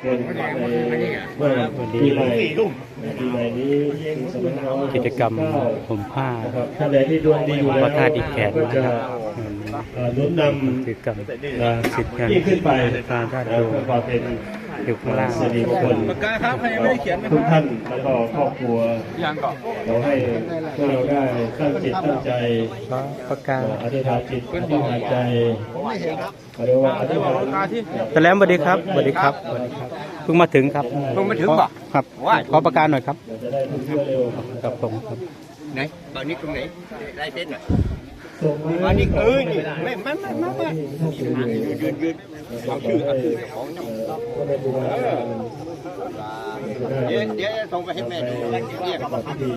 เป็นในเมื่อปีใหม่ปีใหม่นี้สองพันห้าร้อยหกิจกรรมสิบเาผมผ้านะครับท่านใดที่ดวงดีอยู่แล้วพระธาตุอีกแขนก็จะนะครับเอ่อหนุนนกิจกรรมำนะสิทธิ์งานยิ่งขึ้นไปพระธาตุนะโดเพื่อความเป็น อยู่ข้างล่างสิริมงคลปากกาครับใครยังไม่ได้เขียนไหมทุกท่านแล้วก็ครอบครัวยังก่อนขอให้พวกเราได้ตั้งจิตตั้งใจพระประกาศอธิษฐานจิตอธิษฐานใจเขาเรียกว่าอธิษฐานแต่แล้วสวัสดีครับสวัสดีครับสวัสดีครับเพิ่งมาถึงครับเพิ่งมาถึงป่ะครับขอประกาศหน่อยครับเราจะได้ทำเพื่อเร็วกับผมครับไหนตอนนี้ตรงไหนได้เส้นอะส่งมา อันนี้เออนี่ไม่ไม่ไม่ไม่ไม่ยืนยืนยืนเอาชื่อเอาชื่อของน้ำเดี๋ยวเดี๋ยวส่งไปให้แม่ดูเรียกที่ดีนะครับวันนี้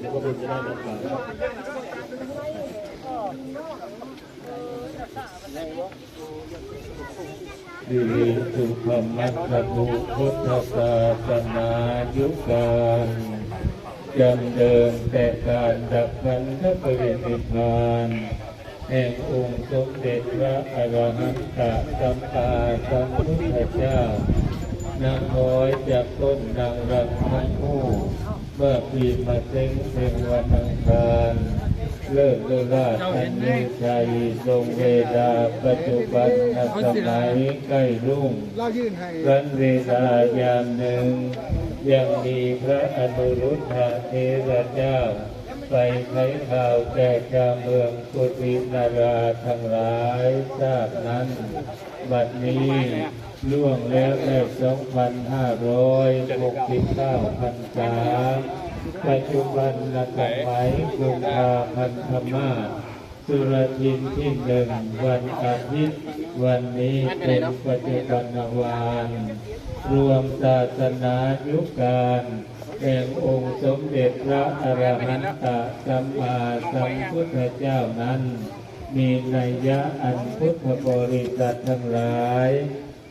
เดี๋ยวก็บุญจะได้รับการ ดิริสุขมัตตุพุทธศาสนายุการจำเดิมแต่การดับขันธปรินิพานแห่งองค์สมเด็จพระอรหันตสัมมาสัมพุทธเจ้านางน้อยจากต้นนางรังทั้งคู่เมื่อปีมาเซ็งเพ็งวันอังคาร เลิกเลิราชอันมีชัยทรงเวลาปัจจุบันนสมัยใกล้รุ่งรันเวลายามหนึ่ง ยังมีพระอนุรุทธะเทระเจ้า ไปไขข่าวแก่ชาวเมืองกุฏินาราทั้งหลายทราบนั้น บัดนี้ล่วงแล้วได้สองพันห้าร้อยหกสิบเก้าพันษา ปัจจุบันนักหมายกุมภาพันธมาสุรทินที่หนึ่งวันอาทิตย์วันนี้เป็นปัจจุบันวานรวมศาสนายุคการแห่งองค์สมเด็จพระอรหันตสัมมาสัมพุทธเจ้านั้น มีนัยยะอันพุทธบริษัททั้งหลาย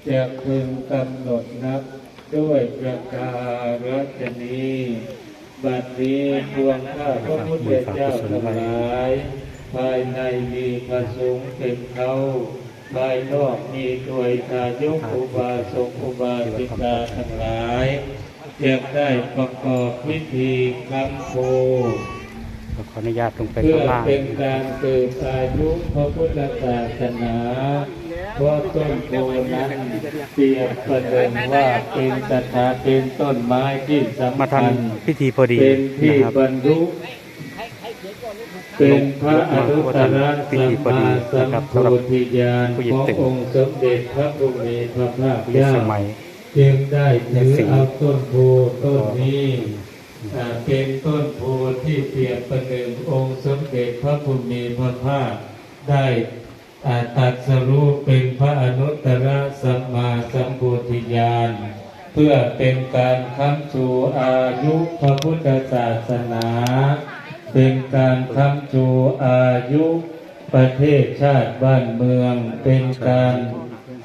จะพึงกำหนดนับด้วยประการฉนี้ บัดนี้พวงข้าพระพุทธเจ้าทั้งหลาย ภายในมีพระสงฆ์เป็นเขาภายนอกมีถวยทายกอุบาสกอุบาสิกาทั้งหลายจะได้ประกอบพิธีคำโพขออนุญาตลงไปเพื่อข้างล่างเป็นการเกิดอายุพระพุทธศาสนา เพราะต้นโพนั้นเปรียบประเดิมว่าเป็นสถาเป็นต้นไม้ที่สำมาทัคันญพิธีพอดีเป็นที่นะครับ บรรลุเป็นพระอนุตตรสัมมาสัมโพธิญาณขององค์สมเด็จพระพุทธพระภาคในเจ้า สมัย จึงได้ถือเอาต้นโพต้นนี้อ่าเป็นต้นโพที่เปรียบประหนึ่งองค์สมเด็จพระพุทธพระภาคได้ ตัดสรู้เป็นพระอนุตตรสัมมาสัมโพธิญาณเพื่อเป็นการค้ำชูอายุพระพุทธศาสนา เป็นการค้ำชูอายุประเทศชาติบ้านเมือง เป็นการ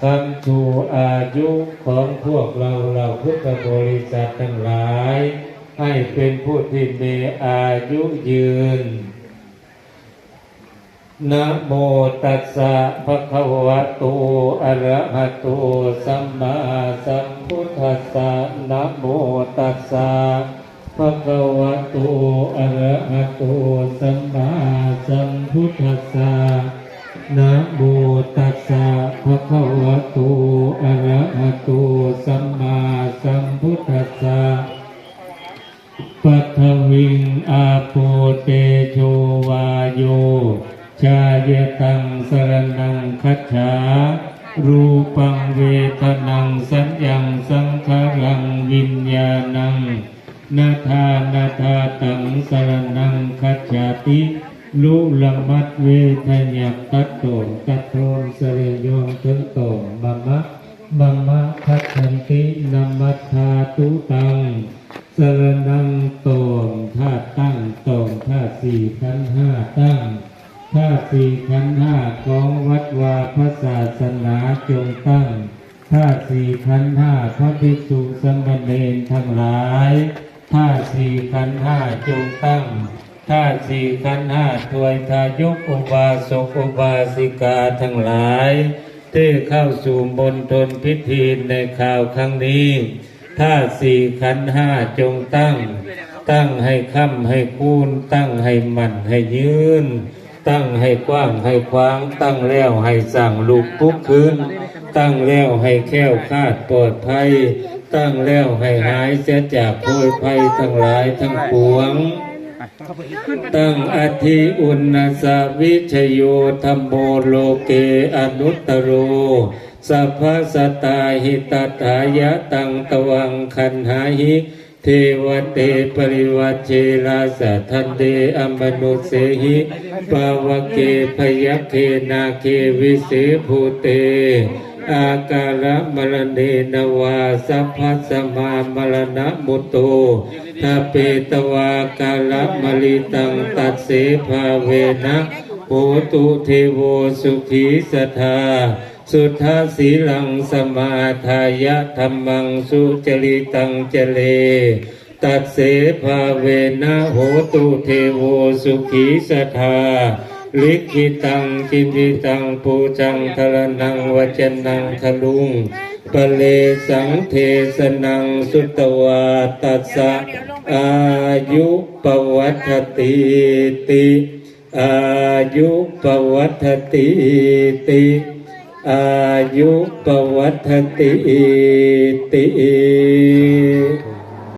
ค้ำชูอายุของพวกเราเราพุทธบริษัททั้งหลาย ให้เป็นผู้ที่มีอายุยืน นะโมตัสสะภะคะวะโตอะระหะโตสัมมาสัมพุทธัสสะนะโมตัสสะภะคะวะโตอะระหะโตสัมมาสัมพุทธัสสะนะโมตัสสะภะคะวะโตอะระหะโตสัมมาสัมพุทธัสสะปัทวิงอาโปเตโชวาโย ชายตังสรนังคัจฉารูปังเวทนังสัญญังสังขารังวิญญาณังนาธานาธาตังสรนังคัจฉาติลุละมัดเวทยักตัตโตตัตโทมสเรยงถึงโตมะมะมะมะคัจฉันตินามัทธาตุตังสรนังโตมธาตุตั้งโตมธาตุสี่ขันห้าตั้ง ธาตุสี่ขันธ์ห้าของวัดวาพระศาสนาจงตั้งธาสี่ขันธ์ห้าพระภิกษุสมเณรทั้งหลายจธาสี่ขันธ์ห้าจงตั้งธาสี่ขันธ์ห้าถวยทายกอุบาสกอุบาสิกาทั้งหลายที่เข้าสู่บนทนพิธีในข่าวครั้งนี้ธาสี่ขันธ์ห้าจงตั้ง ตั้งให้ค่ำให้คูนตั้งให้มันให้ยืน ตั้งให้กว้างให้ขวาง ตั้งแล้วให้สั่งลูกปุ๊กคืน ตั้งแล้วให้แค้วคาดปลอดภัย ตั้งแล้วให้หายเสียจากโพยภัยทั้งหลายทั้งปวง ตั้งอธิอุณสวิชโยธรรมโมโลเกอนุตตโรสัพพสตตาหิตถายะตังตวังคันหาหิ เทวเตปริวัชเชลาสะทันเดอัมนุเสหิปาวเกพยัคเคนาเควิเศภูเต อากาลมรณเนวาสัพพสมามรณมุตโตทาเปตวากาลมลิตังตัดเสภาเวนะโหตุเทโวสุขีสทา สุทธาสีลังสมาทายะธรรมังสุจริตังเจเล ตัดเสภาเวนะโหตุเทโวสุขีสทาลิขิตังกิมิตังปูจังทรนังวจนังคลุงปะเลสังเทสนังสุตวาตัสสะอายุปวัตติติอายุปวัตติติ อายุปวัตติติ